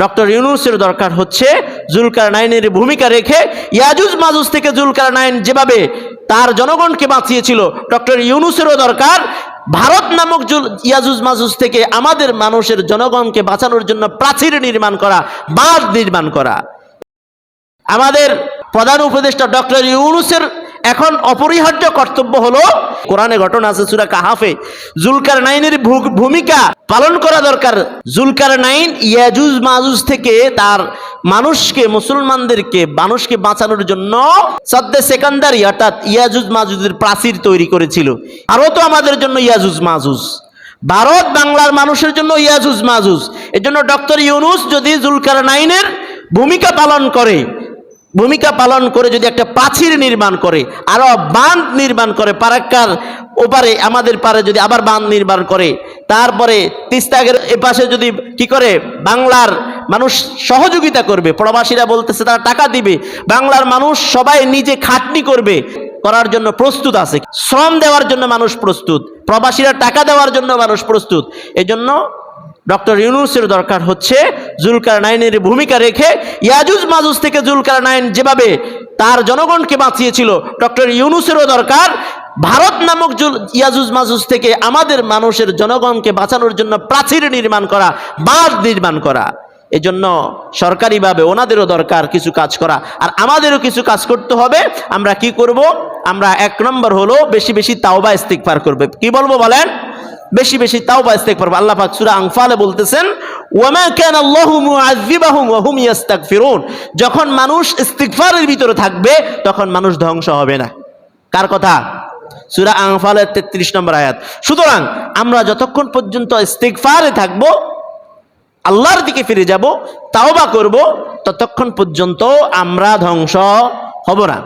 Doctor ইউনুসের দরকার হচ্ছে জুলকার নাইনের ভূমিকা রেখে ইয়াজুজ মাজুজ থেকে জুলকার নাইন যেভাবে তার জনগণকে বাঁচিয়েছিল, ডক্টর ইউনুসেরও দরকার ভারত নামক ইয়াজুজ মাজুজ থেকে আমাদের মানুষের জনগণকে বাঁচানোর জন্য প্রাচীর নির্মাণ করা, বাঁধ নির্মাণ করা। আমাদের প্রধান উপদেষ্টা ডক্টর ইউনুসের এখন অপরিহার্য কর্তব্য হলো, কোরআনে ঘটনা আছে সুরা কাহাফে জুলকার নাইনের ভূমিকা পালন করা দরকার। জুলকার নাইন ইয়াজুজ মাজুজ থেকে তার মানুষকে, মুসলমানদেরকে, মানুষকে বাঁচানোর জন্য সদ্দে সেকান্দারি, অর্থাৎ ইয়াজুজ মাজুজের প্রাচীর তৈরি করেছিল। আরও তো আমাদের জন্য ইয়াজুজ মাজুজ। ভারত বাংলার মানুষের জন্য ইয়াজুজ মাজুজ। এজন্য ডক্টর ইউনুস যদি জুলকার নাইনের ভূমিকা পালন করে ভূমিকা পালন করে যদি একটা প্রাচীর নির্মাণ করে, আরও বাঁধ নির্মাণ করে, পারাক্কার ওপারে, আমাদের পারে যদি আবার বাঁধ নির্মাণ করে, তারপরে তিস্তাগের এপাশে যদি কি করে, বাংলার মানুষ সহযোগিতা করবে, প্রবাসীরা বলতেছে তারা টাকা দিবে, বাংলার মানুষ সবাই নিজে খাটনি করবে, করার জন্য প্রস্তুত আছে। শ্রম দেওয়ার জন্য মানুষ প্রস্তুত, প্রবাসীরা টাকা দেওয়ার জন্য মানুষ প্রস্তুত। এজন্য ডক্টর ইউনুসের দরকার হচ্ছে জুলকার নাইনের ভূমিকা রেখে ইয়াজুজ মাজুজ থেকে জুলকার নাইন যেভাবে তার জনগণকে বাঁচিয়েছিল, ডক্টর ইউনুসেরও দরকার। ভারত নামক ইয়াজুজ মাজুজ থেকে আমাদের মানুষের জনগণকে বাঁচানোর জন্য প্রাচীর নির্মাণ করা, বাঁধ নির্মাণ করা। এজন্য সরকারিভাবে ওনাদেরও দরকার কিছু কাজ করা। আর আমাদেরও কিছু কাজ করতে হবে। আমরা কি করব? আমরা এক নম্বর হলো বেশি বেশি তাওবা ইস্তিকফার করবে। কি বলব বলেন? বেশি বেশি তাও বা ইস্তেগফার আল্লাহ পাক সুরা আনফালে বলতেছেন যখন মানুষ ইস্তিগফারের ভিতরে থাকবে, তখন মানুষ ধ্বংস হবে না। কার কথা? সুরা আনফালের 33 নম্বর আয়াত। সুতরাং আমরা যতক্ষণ পর্যন্ত ইস্তিগফারে থাকব, আল্লাহর দিকে ফিরে যাব, তাওবা করব, ততক্ষণ পর্যন্ত আমরা ধ্বংস হব না।